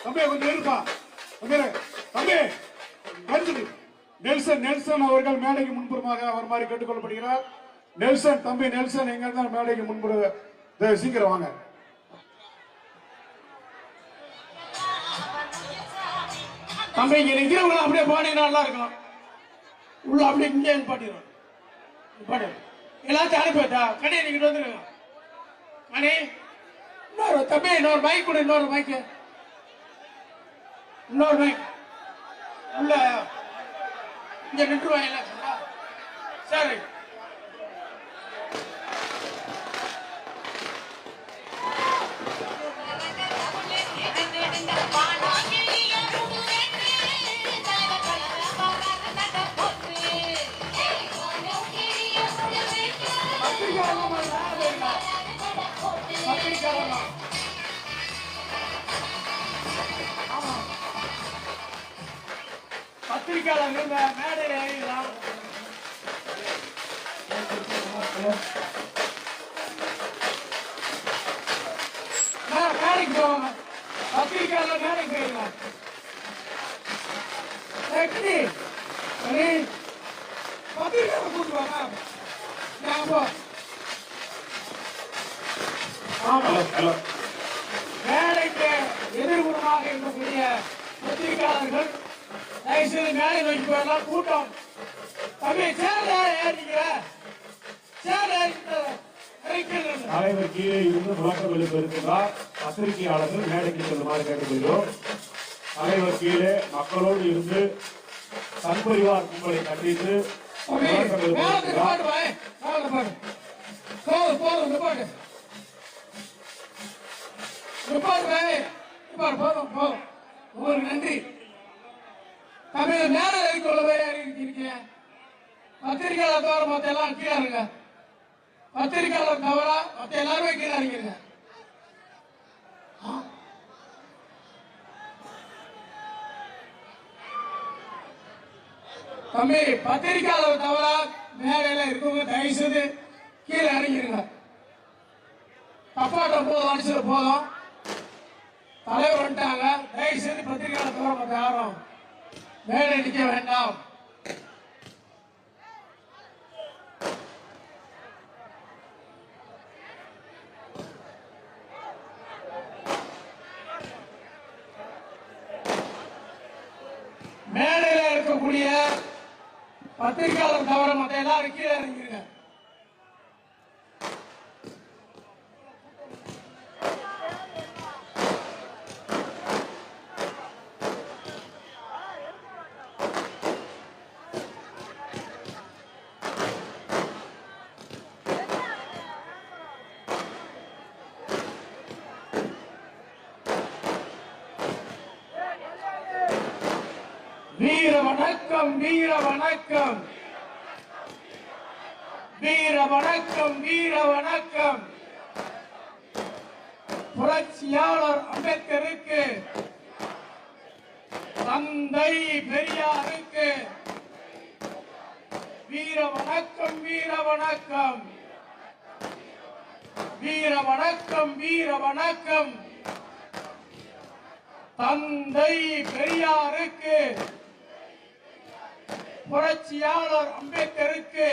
தம்பி கொஞ்சம் இருப்பா தம்பி தம்பி நெல்சன் நெல்சன் நெல்சன் அவர்கள் மேடைக்கு முன்புறமாக மாதிரி கேட்டுக்கொள்ளப்படுகிறார் நெல்சன் தம்பி நெல்சன் எங்க இருந்தா மேடைக்கு முன்புற சீக்கிரம் வாங்க தம்பி இங்க நிக்கிறவங்க அப்படியே பாடினா நல்லா இருக்கும். உள்ள அப்படியே இங்கே பாட்டிடுவோம் பாடு. எல்லாத்தையும் அனுப்பிட்டா கனி நீங்க வந்துருங்க. மணி இன்னொரு தம்பி இன்னொரு மைக் கொடு இன்னொரு மைக்கு இன்னொரு மைக் உள்ள இங்க நின்றுவாங்க எல்லாம் சரி. பத்திரிக்கையாளர் இந்த மேடையில் ஏறிடலாம் மே- மேடைக்கு போவாங்க பத்திரிக்கையாளர் மேடைக்கு போயிருங்க எப்படி சரி பத்திரிக்கையாளர் கூட்டு வாங்க நான் போ ஆமா ஹலோ மேடைக்கு எதிர்புறமாக இருக்கக்கூடிய பத்திரிகையாளர்கள் தயவுசெய்து மேடை நோக்கி போயெல்லாம் கூட்டம் தம்பி சேர்ல ஏறிக்கிற சேர்ல ஏறிக்கிறது தலைவர் கீழே இருந்து முழக்கம் எழுப்பியிருக்கிறார் பத்திரிகையாளர்கள் மேடைக்கு செல்லுமாறு கேட்டுக்கொள்கிறோம். தலைவர் கீழே மக்களோடு இருந்து சன்பரிவார் கும்பலை கண்டித்து முழக்கம் எழுப்பியிருக்கிறார் உங்களுக்கு நன்றி. தம்பி மேல கொள்ளவே இருக்கீங்க பத்திரிகையாளர் தவிர மத்த எல்லாம் கீழே இருங்க. பத்திரிகையாளர் தவிர மற்ற எல்லாருமே கீழே இருக்கீங்க தம்பி பத்திரிகையாளர் தவிர மேடையில இருக்கவங்க தயவு செய்து கீழே இறங்கிருங்க. தப்பாட்ட போதும் அடிச்சது போதும். தலைவர் வந்துட்டாங்க. தயவு செய்து பத்திரிகையாளர் தவிர மற்ற யாரும் மேடை நிற்க வேண்டாம் மேடையில இருக்கக்கூடிய பத்திரிகையாளர் தவிர மற்ற எல்லாரும் கீழே இறங்கிருங்க வீர வணக்கம் வீர வணக்கம். பெரியாருக்கு தந்தை பெரியாருக்கு வீர வணக்கம் வீர வணக்கம். வீர வணக்கம் வீர வணக்கம். தந்தை பெரியாருக்கு புரட்சியாளர் அம்பேத்கருக்கு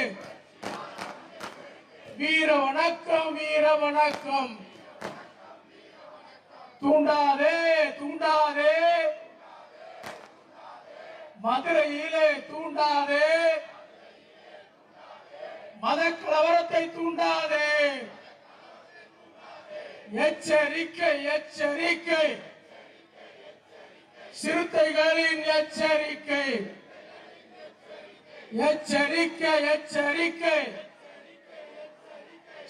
வீர வணக்கம் வீர வணக்கம். தூண்டாதே தூண்டாதே. மதுரையிலே தூண்டாதே. மத கலவரத்தை தூண்டாதே. எச்சரிக்கை எச்சரிக்கை. சிறுத்தைகளின் எச்சரிக்கை. எச்சரிக்கை எச்சரிக்கை.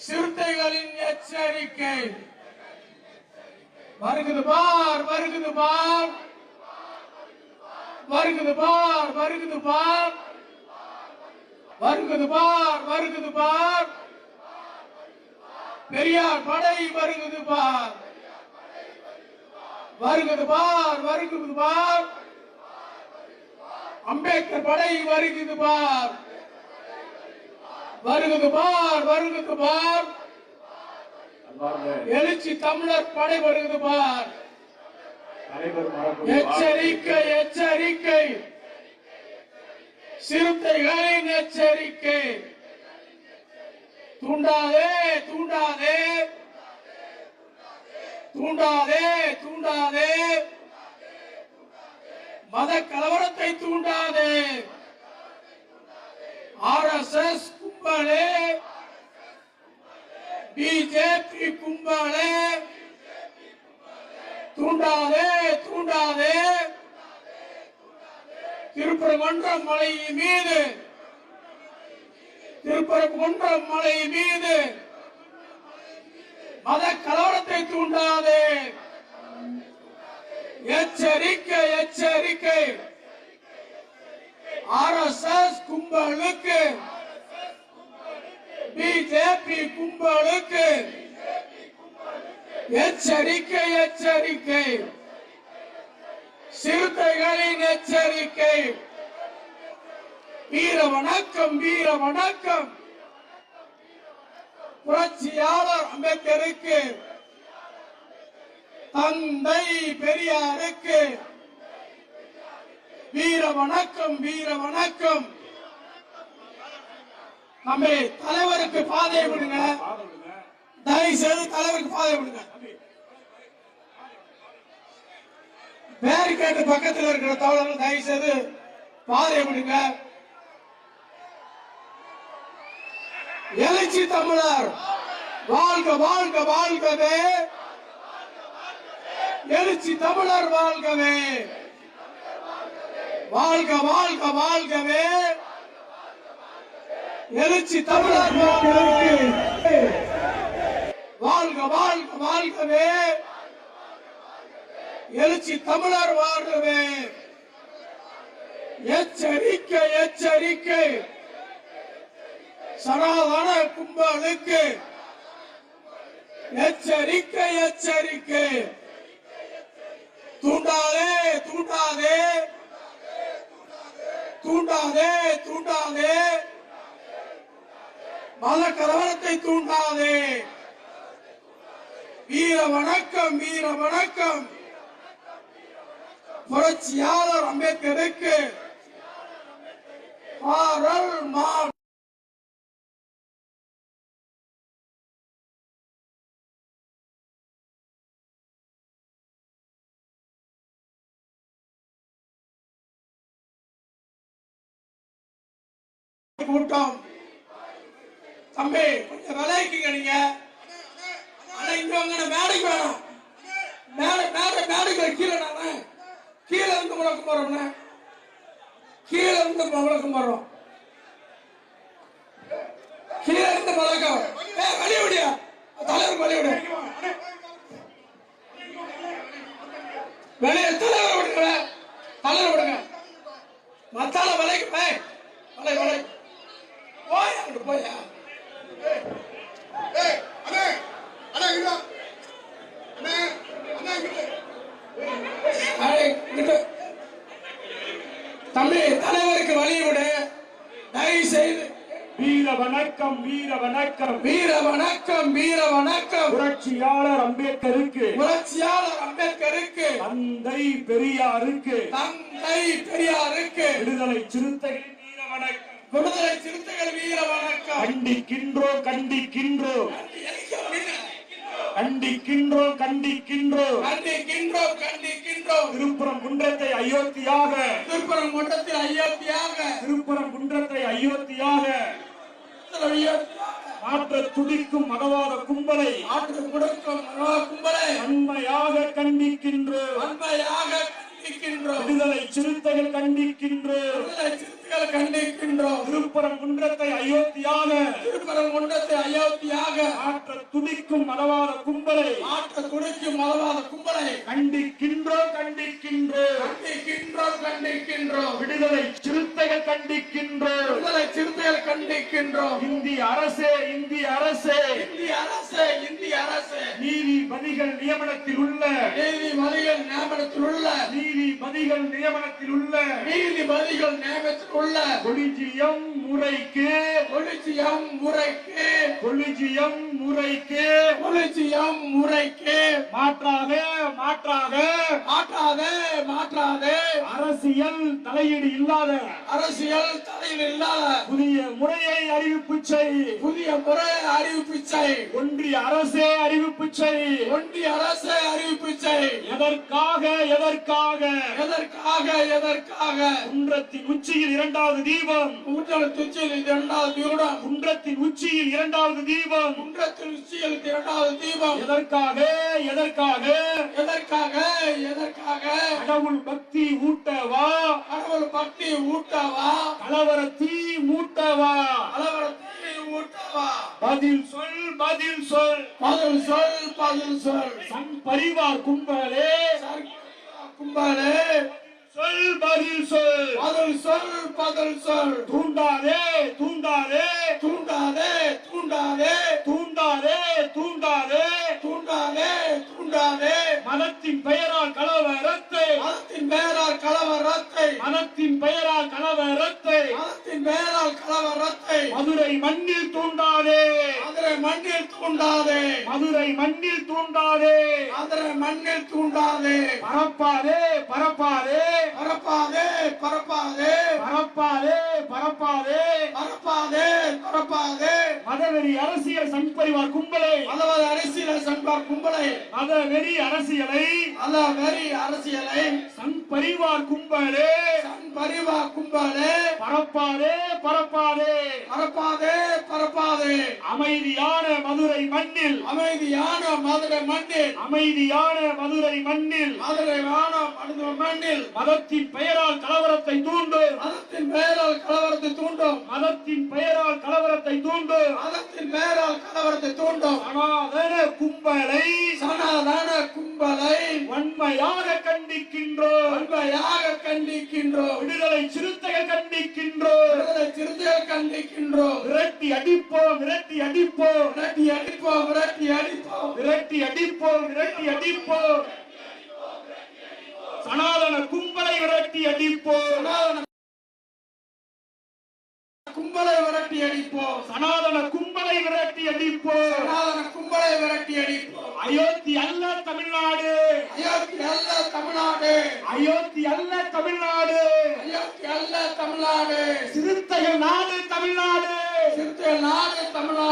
சிறுத்தைகளின் எச்சரிக்கை. வருகுது பார் வருகுது பார். வருகுது பார் வருகுது பார். வருகுது பார் வருகுது பார். பெரியார் படை வருகுது பார். வருகுது பார் வருகுது பார். அம்பேத்கர் படை வருகுது பார். வருகுது பார் வருகுது பார். எழுச்சி தமிழர் படை வருகிறது பார் எச்சரிக்கை எச்சரிக்கை. சிறுத்தைகளின் எச்சரிக்கை. தூண்டாதே தூண்டாதே. தூண்டாதே தூண்டாதே. மத கலவரத்தை தூண்டாதே. ஆர் எஸ் எஸ் கும்பலே. பிஜேபி கும்பலே. தூண்டாதே தூண்டாதே. திருப்பரங்குன்றம் மலை மீது திருப்பரங்குன்றம் மலை மீது மத கலவரத்தை தூண்டாதே. எச்சரிக்கை எச்சரிக்கை. ஆர் எஸ் எஸ் கும்பலுக்கு. பிஜேபி கும்பலுக்கு எச்சரிக்கை எச்சரிக்கை. சிறுத்தைகளின் எச்சரிக்கை. வீர வணக்கம் வீர வணக்கம். புரட்சியாளர் அம்பேத்கருக்கு. தந்தை பெரியாருக்கு. வீர வணக்கம் வீர வணக்கம். நம்ம தலைவருக்கு பாதை விடுங்க. தயவு செய்து தலைவருக்கு பாதை விடுங்க. பேரிகேட்டு பக்கத்தில் இருக்கிற தோழர்கள் தயவு செய்து பாதை விடுங்க. எழுச்சி தமிழர் வாழ்க வாழ்க வாழ்கவே. எழுச்சி தமிழர் வாழ்கவே. வாழ்க வாழ்க வாழ்கவே. எழுச்சி தமிழர் வாழ்கவே வாழ்க வாழ்க வாழ்கவே. எழுச்சி தமிழர் வாழ்கவே. எச்சரிக்கை எச்சரிக்கை. சனாதன கும்பலுக்கு எச்சரிக்கை எச்சரிக்கை. தூண்டாதே தூண்டாதே. தூண்டாதே தூண்டாதே. மத கலவரத்தை தூண்டாதே. வீர வணக்கம் வீர வணக்கம். புரட்சியாளர் அம்பேத்கருக்கு பாரல் மா கூட்டம். தம்பி கொஞ்சம் விலைக்குங்க நீங்க. ஆனா இங்க வாங்க மேடைக்கு வேணாம் மேடை மேடை மேடைக்கு கீழே நானே கீழே இருந்து முழக்கம் போறோம்னா கீழே இருந்து முழக்கம் போறோம் கீழே இருந்து முழக்கம். ஏ வெளிய விடியா தலைவர் வெளிய விடு வெளிய தலைவர் விடுங்க தலைவர் விடுங்க மத்தால விலைக்கு போய் வலை வலை போய் அங்கிட்டு போயா? தலைவருக்கு வழி விடு. தயவு செய்து வீர வணக்கம் வீர வணக்கம். வீர வணக்கம் வீர வணக்கம். புரட்சியாளர் அம்பேத்கருக்கு. புரட்சியாளர் அம்பேத்கருக்கு. தந்தை பெரியாருக்கு. தந்தை பெரியாருக்கு. விடுதலை சிறுத்தைகளின் வீர வணக்கம். விடுதலை சிறுத்தைகள் வீர வணக்கம். கண்டிக்கின்றோம் கண்டிக்கின்றோம். கண்டிக்கின்றோம் கண்டிக்கின்றோம் கண்டிக்கின்றோம் கண்டிக்கின்றோம். திருப்புறம் குன்றத்தை அயோத்தியாக. திருப்பரம் மண்டலத்தில் அயோத்தியாக. திருப்புறம் குன்றத்தை அயோத்தியாக. மாற்ற துடிக்கும் மதவாத கும்பலை. ஆற்று முடக்கம் மனோ கும்பலை. வன்மையாக கண்டிக்கின்றோம். வன்மையாக கண்டிக்கின்றோம். விடுதலை சிறுத்தைகள் கண்டிக்கின்றோம். சிறுத்தைகள் கண்டிக்கின்றோம். திருப்புறம் குன்றத்தை அயோத்தியாக திருப்பரம் மண்டலத்தில் அயோத்தியாக. மாற்ற துடிக்கும் மதவாத கும்பலை ஆற்று துடிக்கும் மதவாத கும்பலை. கண்டிக்கின்றோம் கண்டிக்கின்றோம். கண்டிக்கின்றோம் கண்டிக்கின்றோம். விடுதலை சிறுத்தைகள் கண்டிக்கின்றோம். விடுதலை சிறுத்தைகள் கண்டிக்கின்றோம். இந்திய அரசே இந்திய அரசே. இந்திய அரசு இந்திய அரசு. நீதிபதிகள் நியமனத்தில் உள்ள. நீதிபதிகள் நியமனத்தில் உள்ள. நீதிபதிகள் நியமனத்தில் உள்ள. நீதிபதிகள் நியமனத்தில் உள்ள கொலிஜியம் முறைக்கு. கொலிஜியம் முறைக்கு. கொலிஜியம் முறைக்கு. கொலிஜியம் முறைக்கு. மாற்றாக மாற்றாக. மாற்றாதே மாற்றாதே அரசியல் தலையீடு இல்லாத. அரசியல் புதிய முறையை அறிவிப்பு செய். புதிய முறை அறிவிப்பு செய். ஒன்றிய அரசே அறிவிப்பு செய். ஒன்றிய அரசு அறிவிப்பு செய். எதற்காக எதற்காக? எதற்காக எதற்காக? குன்றத்தின் உச்சியில் இரண்டாவது தீபம். துச்சியில் இரண்டாவது தீபம். குன்றத்தின் உச்சியில் இரண்டாவது தீபம். குன்றத்தில் உச்சியில் இரண்டாவது தீபம். எதற்காக எதற்காக? எதற்காக எதற்காக? கடவுள் பக்தி ஊட்டவா கடவுள் பக்தி ஊட்டவா கலவர தீ மூட்டவா பதில் சொல் பதில் சொல். பதில் சொல் பதில் சொல். சங் பரிவார் கும்பலே. கும்பலே சொல் பதில் சொல். பதில் சொல் பதில் சொல். தூண்டாதே தூண்டாதே. தூண்டாதே தூண்டாதே. தூண்டாதே தூண்டாதே. மதத்தின் பெயரால் கலவரத்தை மதத்தின் பெயரால் கலவரத்தை மதத்தின் பெயரால் கலவரத்தை மதத்தின் பெயரால் கலவரத்தை மதுரை மண்ணில் தூண்டாதே. மதுரை மண்ணில் தூண்டாதே. மதுரை மண்ணில் தூண்டாதே. மதுரை மண்ணில் தூண்டாதே. பரப்பாதே பரப்பாதே. பரப்பாதே பரப்பாதே. பரப்பாதே பரப்பாதே. பரப்பாதே பரப்பாதே. மதவெறி அரசியல் சங்பரிவார் கும்பலை. அதாவது அரசியல் சண்பார் கும்பலை. மதவெறி அரசியலை அத வெறி அரசியலை சங்பரிவார் கும்பலே சன் பரிவா கும்பலே பரப்பாதே பரப்பாதே. பரப்பாதே பரப்பாதே. அமைதியான மதுரை மண்ணில் அமைதியான மதுரை மண்ணில் அமைதியான மதுரை மண்ணில் மதுரை வானம் மனித மண்ணில் மதத்தின் பெயரால் கலவரத்தை தூண்டும். மதத்தின் பெயரால் கலவரத்தை தூண்டும். மதத்தின் பெயரால் கலவரத்தை தூண்டும். மதத்தின் பெயரால் கலவரத்தை தூண்டும். சனாதன கும்பலை சனாதன கும்பலை வன்மையாக கண்டிக்கின்றோம். வன்மையாக கண்டிக்கின்றோம். விடுதலை சிறுத்தைகள் கண்டிக்கின்றோம். விடுதலை சிறுத்தைகள் கண்டிக்கின்றோம். விரட்டி அடிப்போம் விரட்டி அடிப்போம். விரட்டி அடிப்போம் விரட்டி அடிப்போம். விரட்டி அடிப்போம் விரட்டி அடிப்போம். சனாதன கும்பலை விரட்டி அடிப்போம். கும்பலை விரட்டி அடிப்போம். சனாதன கும்பலை விரட்டி அடிப்போம். சனாதன கும்பலை விரட்டி அடிப்போம். அயோத்தி அல்ல தமிழ்நாடு. அயோத்தி அல்ல தமிழ்நாடு. அயோத்தி அல்ல தமிழ்நாடு. அயோத்தி அல்ல தமிழ்நாடு. சிறுத்தைகள் நாடு தமிழ்நாடு. சிறுத்தை நாடு தமிழ்நாடு.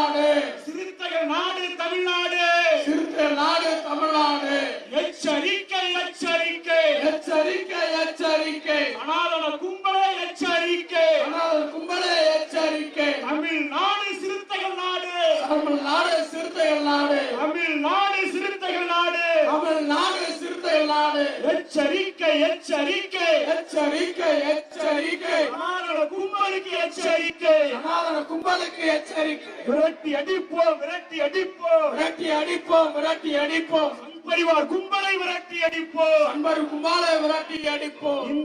அடி அடிப்போம்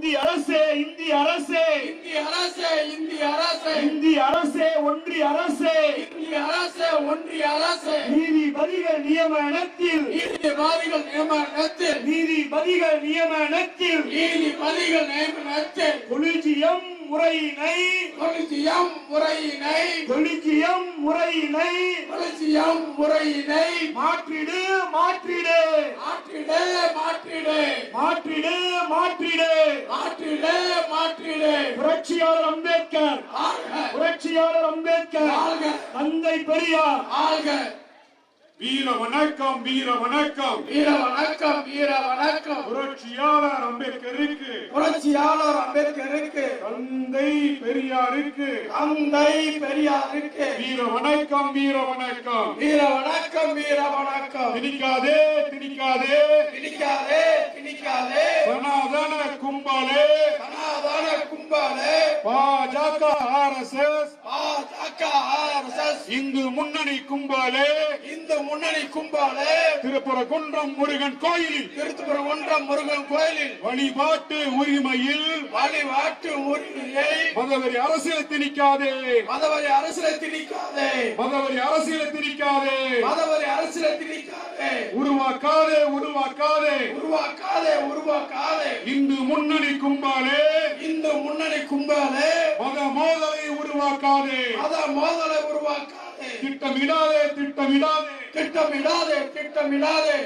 கொலிஜியம் முறையினை கொலிஜியம் முறையினை கொலிஜியம் முறையினை கொலிஜியம் முறையினை மாற்றிடு மாற்றிடு. மாற்றிடு மாற்றிடு. மாற்றிடு மாற்றிடு. மாற்றிடு மாற்றிடு. புரட்சியாளர் அம்பேத்கர். புரட்சியாளர் அம்பேத்கர். தந்தை பெரியார். ஆள்க வீர வணக்கம் வீர வணக்கம். வீர வணக்கம் வீர வணக்கம். புரட்சியாளர் அம்பேத்கருக்கு. புரட்சியாளர் அம்பேத்கருக்கு. தந்தை பெரியாருக்கு. தந்தை பெரியாருக்கு. வீர வணக்கம் வீர வணக்கம். வீர வணக்கம் வீர வணக்கம். திணிக்காதே திணிக்காதே. திணிக்காதே திணிக்காதே. சனாதன கும்பலே. சனாதன கும்பலே. பாஜக ஆர்எஸ்எஸ் பாஜக ஆர்எஸ்எஸ் இந்து முன்னணி கும்பலே. இந்து முன்னணி கும்பாலே. திருப்புறகுன்றம் முருகன் கோயிலில். திருத்துப்புரம் ஒன்றம் முருகன் கோயிலில். வழிபாட்டு உரிமையில். வழிபாட்டு உரிமையை. மதவெறி அரசியல் திணிக்காதே மதவரி அரசியலை திணிக்காதே மதவெறி அரசியல் திணிக்காதே மதவரி அரசியலை திணிக்காதே உருவாக்காதே உருவாக்காதே. உருவாக்காதே உருவாக்காதே. இந்து முன்னணி கும்பலே. இந்து முன்னணி கும்பலே. மத மோதலை உருவாக்காதே. மத மோதலை உருவாக்காதே திட்டமிடாதே திட்டமிடாதே. திட்டமிடாதே திட்டமிடாதே.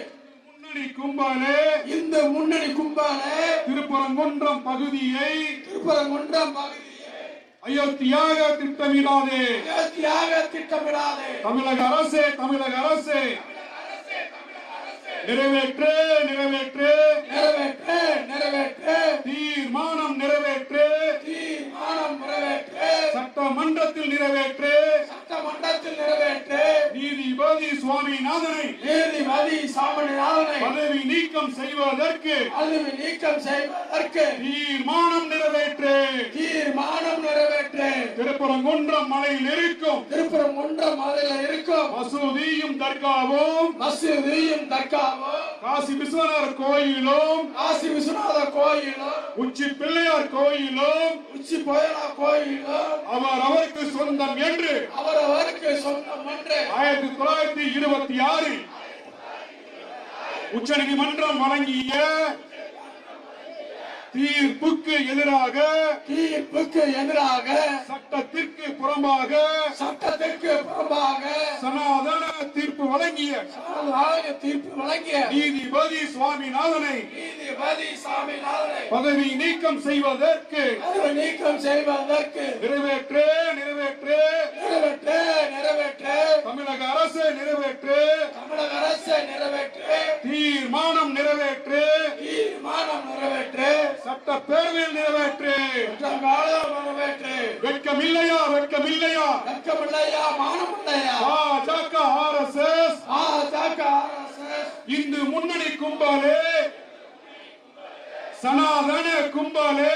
முன்னணி கும்பலே. இந்து முன்னணி கும்பலே. திருப்பரங்குன்றம் பகுதியை. திருப்பரங்குன்றம் பகுதியை. அயோத்தியாக திட்டமிடாதே. அயோத்தியாக திட்டமிடாதே. தமிழக அரசே தமிழக அரசே. நிறைவேற்று நிறைவேற்று. நிறைவேற்று நிறைவேற்று. தீர்மானம் நிறைவேற்று. தீர்மானம் நிறைவேற்று. சட்டமன்றத்தில் நிறைவேற்று. சட்டமன்றத்தில் நிறைவேற்று. நீதிபதி சுவாமிநாதனை நீதிபதி சாமணிநாதனை பதவி நீக்கம் செய்வதற்கு பதவி நீக்கம் செய்வதற்கு தீர்மானம் நிறைவேற்று. தீர்மானம் நிறைவேற்று. திருப்பரங்குன்றம் மலையில் இருக்கும். திருப்புறம் ஒன்றாம் மலையில இருக்கும். மசூதியும் தர்காவும் மசூதியும் தர்காவும். காசி விஸ்வநாதர் கோயிலும் காசி விஸ்வநாத கோயிலும் உச்சி பிள்ளையார் கோயிலும் உச்சி கோயிலா கோயிலும் அவர் அவருக்கு சொந்தம் என்று அவரவருக்கு சொந்தம் என்று ஆயிரத்தி தொள்ளாயிரத்தி இருபத்தி ஆறில் உச்சநீதிமன்றம் வழங்கிய தீர்ப்புக்கு எதிராக தீர்ப்புக்கு எதிராக சட்டத்திற்கு புறம்பாக சட்டத்திற்கு புறம்பாக சனாதன தீர்ப்பு வழங்கிய சாதக தீர்ப்பு வழங்கிய நீதிபதி சுவாமிநாதனை நீதிபதி சாமிநாதனை பதவி நீக்கம் செய்வதற்கு பதவி நீக்கம் செய்வதற்கு நிறைவேற்று நிறைவேற்று. நிறைவேற்று நிறைவேற்று. தமிழக அரசு நிறைவேற்று. தமிழக அரசு நிறைவேற்று. தீர்மானம் நிறைவேற்று. தீர்மானம் நிறைவேற்று. சட்டப்பேரவையில் நிறைவேற்று. நிறைவேற்று. வெட்கமில்லையா வெட்கமில்லையா? வெட்கமில்லையா மானமில்லையா? பாஜக ஆர்எஸ்எஸ் பாஜக RSS இந்து முன்னணி கும்பலே சனாதன கும்பலே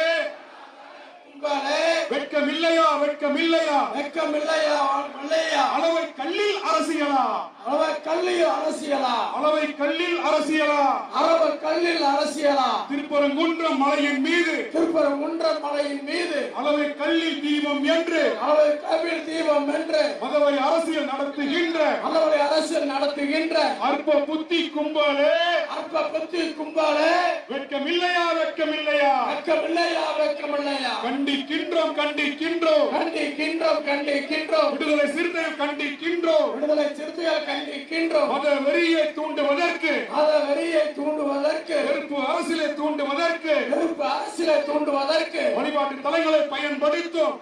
உங்களே வெட்கமில்லையா வெட்கமில்லையா? வெட்கமில்லையா இல்லையா அளவை கல்லில் அரசியலா? அளவ கல்லில் அரசியலா? அளவை கல்லில் அரசியலா? அரப கல்லில் அரசியலா? திருப்பரங்குன்றம் மலையின் மீது. திருப்பரம் குன்றம் மலையின் மீது. அளவை கல்லில் தீபம் என்று. அளவை கபில் தீபம் என்று. மதவை அரசியல் நடத்துகின்ற. அளவை அரசியல் நடத்துகின்ற. அற்ப புத்தி கும்பலே. அற்ப புத்தி கும்பலே வெட்கமில்லையா வெட்கமில்லையா? வெட்கமில்லையா வெட்கமில்லையா? கண்டிக்கின்றோம் கண்டிக்கின்றோம். கண்டிக்கின்றோம் கண்டிக்கின்றோம். விடுதலை சிறுத்தைகள் கண்டிக்கின்றோம். விடுதலை சிறுத்தைகள் கண்டிக்கின்றோம். மத வெறியை தூண்டுவதற்கு. மத வெறியை தூண்டுவதற்கு. வெறுப்பு அரசியலை தூண்டுவதற்கு. வெறுப்பு அரசியலை தூண்டுவதற்கு. வழிபாட்டு தலங்களை பயன்படுத்தும்.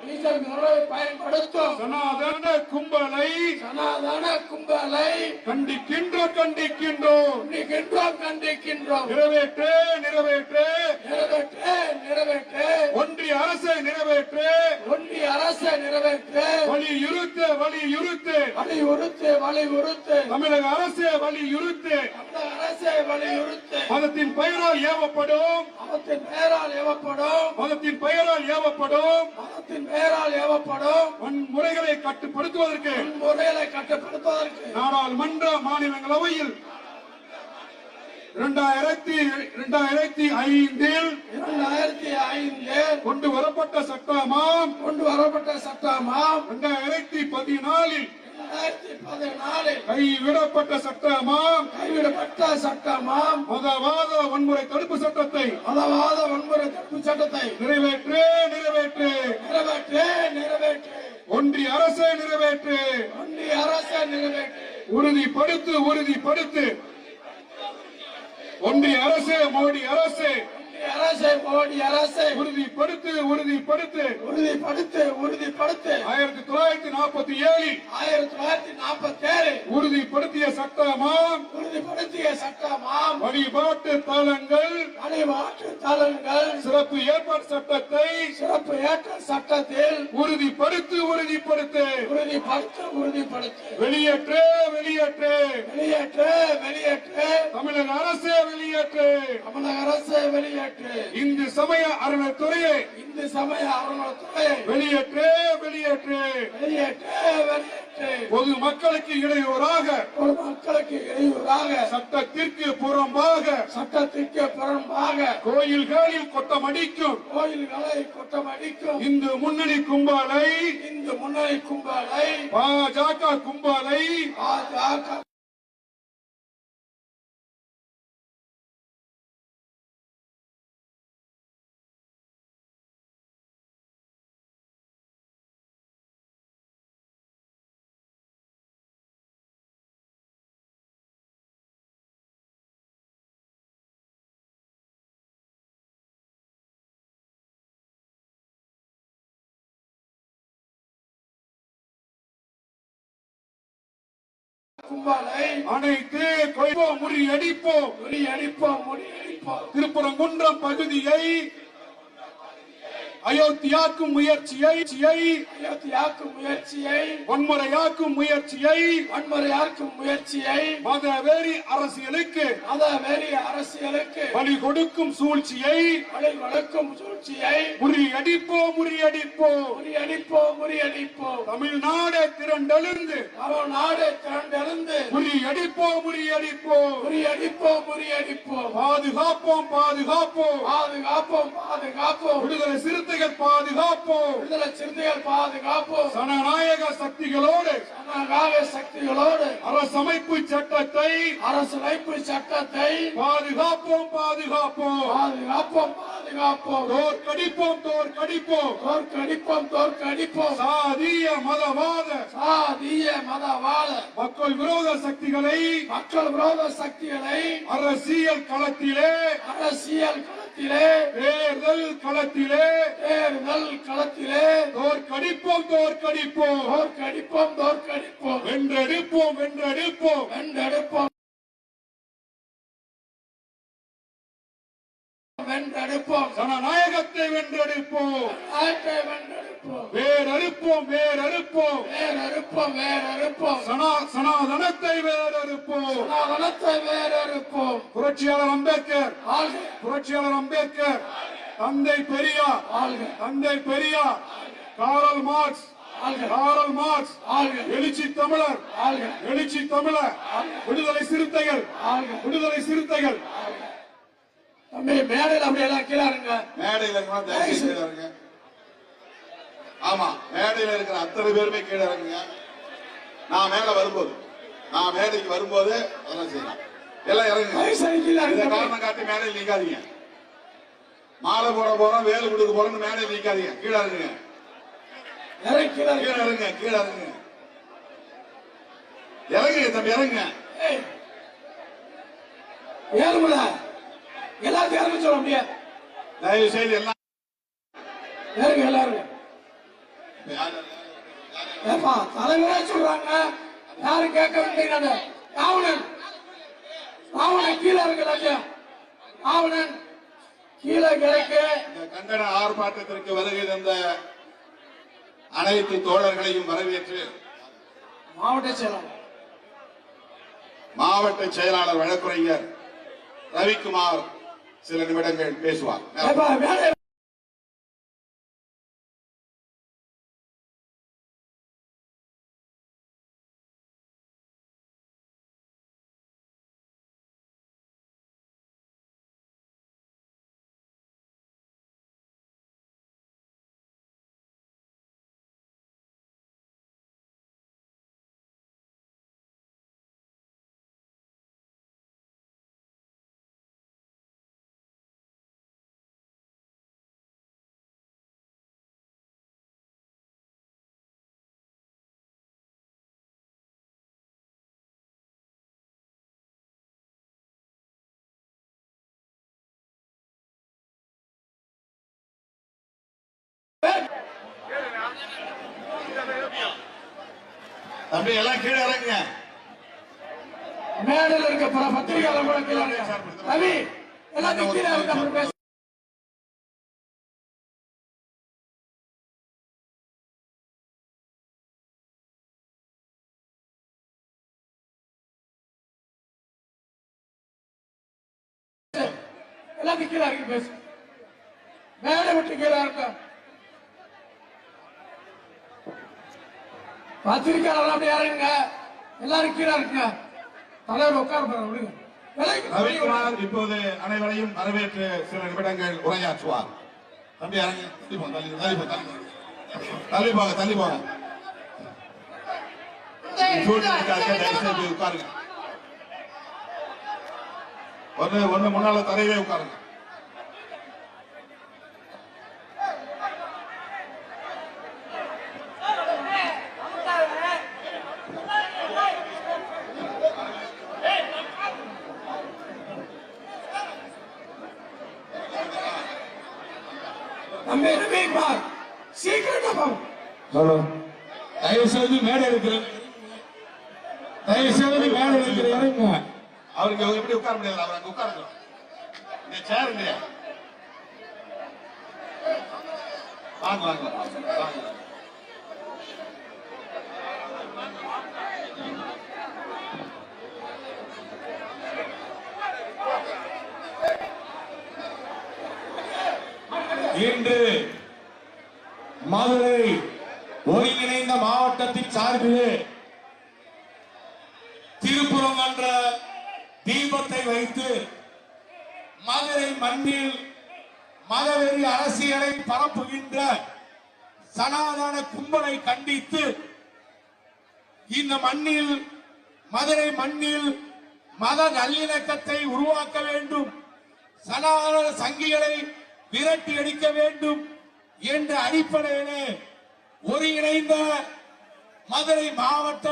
பயன்படுத்தும். சனாதன கும்பலை. சனாதன கும்பலை. கண்டிக்கின்றோம் கண்டிக்கின்றோம். கண்டிக்கின்றோம் கண்டிக்கின்றோம். நிறைவேற்று நிறைவேற்று. நிறைவேற்று நிறைவேற்று. ஒன்றிய அரசை நிறைவேற்று. ஒன்றிய அரசை நிறைவேற்று. வலியுறுத்து வலியுறுத்து வலியுறுத்து வலியுறுத்து தமிழக அரசு வலியுறுத்து தமிழக அரசை வலியுறுத்து மதத்தின் பெயரால் ஏவப்படும். மதத்தின் பெயரால் ஏவப்படும். மதத்தின் பெயரால் ஏவப்படும். மதத்தின் பெயரால் ஏவப்படும். வன்முறைகளை கட்டுப்படுத்துவதற்கு. முறைகளை கட்டுப்படுத்துவதற்கு. நாடாளுமன்ற மாநிலங்களவையில் இரண்டாயிரத்தி இரண்டாயிரத்தி ஐந்தில் இரண்டாயிரத்தி ஐந்தில் கொண்டு வரப்பட்ட சட்டமாம். கொண்டு வரப்பட்ட சட்டமாம். இரண்டாயிரத்தி பதினாலில் கைவிடப்பட்ட சட்டமாம். கைவிடப்பட்ட சட்டமாம். மதவாத வன்முறை தடுப்பு சட்டத்தை மதவாத வன்முறை தடுப்பு சட்டத்தை நிறைவேற்று நிறைவேற்று. நிறைவேற்று நிறைவேற்று. ஒன்றிய அரசை நிறைவேற்று. ஒன்றிய அரசை நிறைவேற்று. உறுதிப்படுத்து உறுதிப்படுத்து. ஒன்றிய அரசு மோடி அரசு. அரசை மோடி அரசை. உறுதிப்படுத்து உறுதிப்படுத்து. உறுதிப்படுத்து உறுதிப்படுத்து. ஆயிரத்தி தொள்ளாயிரத்தி நாற்பத்தி ஏழில் ஆயிரத்தி தொள்ளாயிரத்தி நாற்பத்தி ஏழு உறுதிப்படுத்திய சட்டமாம். உறுதிப்படுத்திய சட்டமாம். வழிபாட்டு தலங்கள். வழிபாட்டு தலங்கள். சிறப்பு ஏற்பாடு சட்டத்தை. சிறப்பு ஏற்ற சட்டத்தில். உறுதிப்படுத்து உறுதிப்படுத்து. உறுதிப்படுத்து உறுதிப்படுத்து. வெளியேற்று வெளியேற்று. வெளியேற்று வெளியேற்று. தமிழக அரசு வெளியேற்று. தமிழக அரசை வெளியேற்று. இந்து சமய அறநிலைத்துறையை இந்து சமய அறநிலைத்துறையை வெளியேற்று வெளியேற்று. வெளியேற்று வெளியேற்று. பொது மக்களுக்கு இடையூறாக ஒரு மக்களுக்கு இடையூறாக சட்டத்திற்கு புறம்பாக சட்டத்திற்கு புறம்பாக கோயில்களில் கொட்டமடிக்கும் கோயில்களை கொட்டமடிக்கும் இந்து முன்னணி கும்பலை இந்து முன்னணி கும்பலை பாஜக கும்பலை பாஜக கும்பலை அனைத்து கொய்வோம் முறியடிப்போம். முறியடிப்போம் முறியடிப்போம். திருப்பரங்குன்றம் பகுதியை அயோத்தியாக்கும் முயற்சியை அயோத்தியாக்கும் முயற்சியை வன்முறையாக்கும் முயற்சியை வன்முறையாக்கும் முயற்சியை மதவெறி அரசியலுக்கு மத வெறி அரசியலுக்கு வழி கொடுக்கும் சூழ்ச்சியை வழி வளர்க்கும் சூழ்ச்சியை முறியடிப்போம் முறியடிப்போம் முறியடிப்போம் முறியடிப்போம் தமிழ்நாடு திரண்டெழுந்து தமிழ்நாடு திரண்டெழுந்து முறியடிப்போம் முறியடிப்போம் முறியடிப்போம் முறியடிப்போம் பாதுகாப்போம் பாதுகாப்போம். பாதுகாப்போம் பாதுகாப்போம். விடுதலை சிறுத்தைகள் பாதுகாப்போம். விடுதலை சிறுத்தைகள் பாதுகாப்போம். சனநாயக சக்திகளோடு ஜனநாயக சக்திகளோடு அரசமைப்பு சட்டத்தை அரசியலமைப்பு சட்டத்தை பாதுகாப்போம் பாதுகாப்போம். பாதுகாப்போம் பாதுகாப்போம். தோற்கடிப்போம் தோற்கடிப்போம். தோற்கடிப்போம் தோற்கடிப்போம். சாதிய மதவாத சாதிய மதவாத. மக்கள் விரோத சக்திகளை மக்கள் விரோத சக்திகளை அரசியல் களத்திலே அரசியல் களத்திலே தேர்தல் களத்திலே தேர்தல் களத்திலே. தோற்கடிப்போம் தோற்கடிப்போம். தோற்கடிப்போம் தோற்கடிப்போம். வென்றெடுப்போம் வென்றெடுப்போம். வென்றெடுப்போம். வென்றெடுப்போம். ஜனநாயகத்தை வென்றெடுப்போம். நாட்டை வென்றெடுப்போம். வேறறுப்போம் வேறறுப்போம். வேறறுப்போம் வேறறுப்போம். சனா சனாதனத்தை வேறறுப்போம். சனாதனத்தை வேறறுப்போம். புரட்சியாளர் அம்பேத்கர். புரட்சியாளர் அம்பேத்கர். தந்தை பெரியார். தந்தை Periyar. Karl Marx. Karl Marx. எழுச்சி தமிழர். எழுச்சி தமிழர். விடுதலை சிறுத்தைகள். விடுதலை சிறுத்தைகள். தம்பி மேடையில் அப்படியெல்லாம் கீழே இருங்க மேடையில இருக்கிற தயவு செய்து கீழே இறங்குங்க ஆமா மேடையில இருக்கிற அத்தனை பேருமே கீழே இறங்குங்க. நான் மேல வரும்போது நான் மேடைக்கு வரும்போது அதெல்லாம் செய்யலாம். எல்லாம் இறங்குங்க. இதை காரணம் காட்டி மேடையில் நிக்காதீங்க. மாலை போட போறோம் வேலு கொடுக்க போறோம்னு மேடையில் நிக்காதீங்க. கீழே இறங்குங்க. இறங்கி கீழே இறங்குங்க. கீழே இறங்குங்க இறங்குங்க. தம்பி இறங்குங்க. ஏய். ஏறுமுல. எல்லாத்தையும் இறங்க சொல்ல முடியாது. தயவு செய்து எல்லாம் ஏறுங்க எல்லாரும் ஏப்பா தலைவரே சொல்றாங்க. யாரும் கேட்க வேண்டியது ராவணன் ராவணன் கீழே இருக்கு எல்லாத்தையும் ராவணன் கீழே இந்த கண்டன ஆர்ப்பாட்டத்திற்கு வருகை தந்த அனைத்து தோழர்களையும் வரவேற்று மாவட்ட செயலாளர். மாவட்ட செயலாளர் வழக்குரைஞர் ரவிக்குமார் சில நிமிடங்கள் பேசுவார். தம்பி எல்லாம் கீழே இறங்குங்க. மேடையில் இருக்க பல பத்திரிகையாளர் கூட கீழே இருங்க ரவி எல்லாத்தையும் கீழே இருக்க அப்புறம் பேச. எல்லாத்தையும் கீழே இறங்கி பேசு மேடை விட்டு கீழே இருக்க பத்திரிக்கையாளர் அப்படி இறங்குங்க. எல்லாரும் கீழே இருக்குங்க தலைவர் உட்கார விடுங்க. ரவிக்குமார் இப்போது அனைவரையும் வரவேற்று சில நிமிடங்கள் உரையாற்றுவார். தம்பி இறங்கி. தள்ளி போங்க தள்ளி போங்க தள்ளி போங்க. தள்ளி போங்க. தள்ளி போங்க சூழ்நிலைக்காக தயவு செய்து உட்காருங்க ஒண்ணு ஒண்ணு முன்னால தரையவே உட்காருங்க தம்பி ரவிக்குமார் சீக்கிரம் போங்க ஹலோ தயவு செய்து மேடை இருக்கிற தயவு செய்து மேடை இருக்கிற இறங்க அவருக்கு இவங்க எப்படி உட்கார முடியாது அவர் அங்க உட்காருங்க இந்த சேர் இல்லையா வாங்க வாங்க வாங்க வாங்க இன்று மதுரை ஒருங்கிணைந்த மாவட்டத்தின் சார்பில் திருப்புறம் என்ற தீபத்தை வைத்து மதுரை மண்ணில் மதவெறி அரசியலை பரப்புகின்ற சனாதன கும்பலை கண்டித்து இந்த மண்ணில் மதுரை மண்ணில் மத நல்லிணக்கத்தை உருவாக்க வேண்டும். சனாதன சங்கிகளை விரட்டி அடிக்க வேண்டும் என்ற அடிப்படையிலே ஒருங்கிணைந்த மதுரை மாவட்ட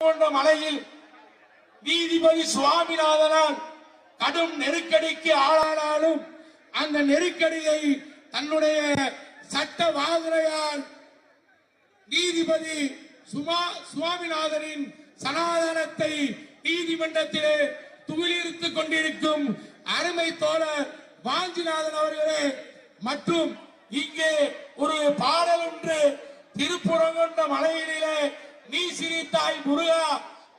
கொண்ட மலையில் நீதிபதி சுவாமிநாதனால் கடும் நெருக்கடிக்கு ஆளானாலும் அந்த நெருக்கடியை தன்னுடைய சட்ட வாகுரையால் நீதிபதி சுமா சுவாமிநாதனின் சனாதனத்தை நீதிமன்றத்திலே துகிலிருத்துக் கொண்டிருக்கும் அருமை தோழர் வாஞ்சிநாதன் அவர்களே மற்றும் இங்கே ஒரு பாடல் ஒன்று திருப்புறங்கொண்ட மலையிலே நீ சிரித்தாய் முருகா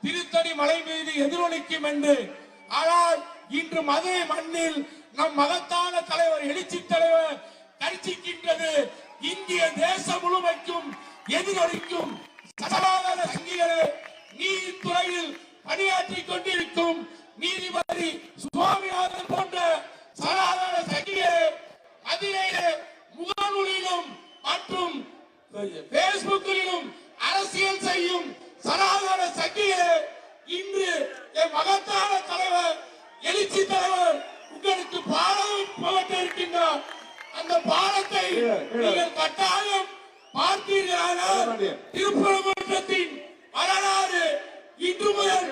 திருத்தணி மலை மீது எதிரொலிக்கும் என்று. ஆனால் இன்று மதுரை மண்ணில் நம் மகத்தான தலைவர் எழுச்சி தலைவர் தரிசிக்கின்றது. இந்திய தேசம் முழுமைக்கும் எதிரொலிக்கும் சனாதன சங்கிகளே நீதித்துறையில் பணியாற்றிக் கொண்டிருக்கும் நீதிபதி சுவாமிநாதன் போன்ற சனாதன சங்கிகளே அதிலே முகநூலிலும் மற்றும் பேஸ்புக்கிலும் அரசியல் செய்யும் சனாதன சங்கிகளே இன்று என் மகத்தான தலைவர் எழுச்சி தலைவர் உங்களுக்கு பாடம் புகட்ட இருக்கின்றார். அந்த பாடத்தை நீங்கள் கட்டாயம் பார்த்தீர்களானால் திருப்பரங்குன்றத்தின் வரலாறு இன்று முதல்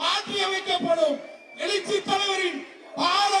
மாற்றி அமைக்கப்படும் எழுச்சி தலைவரின் பால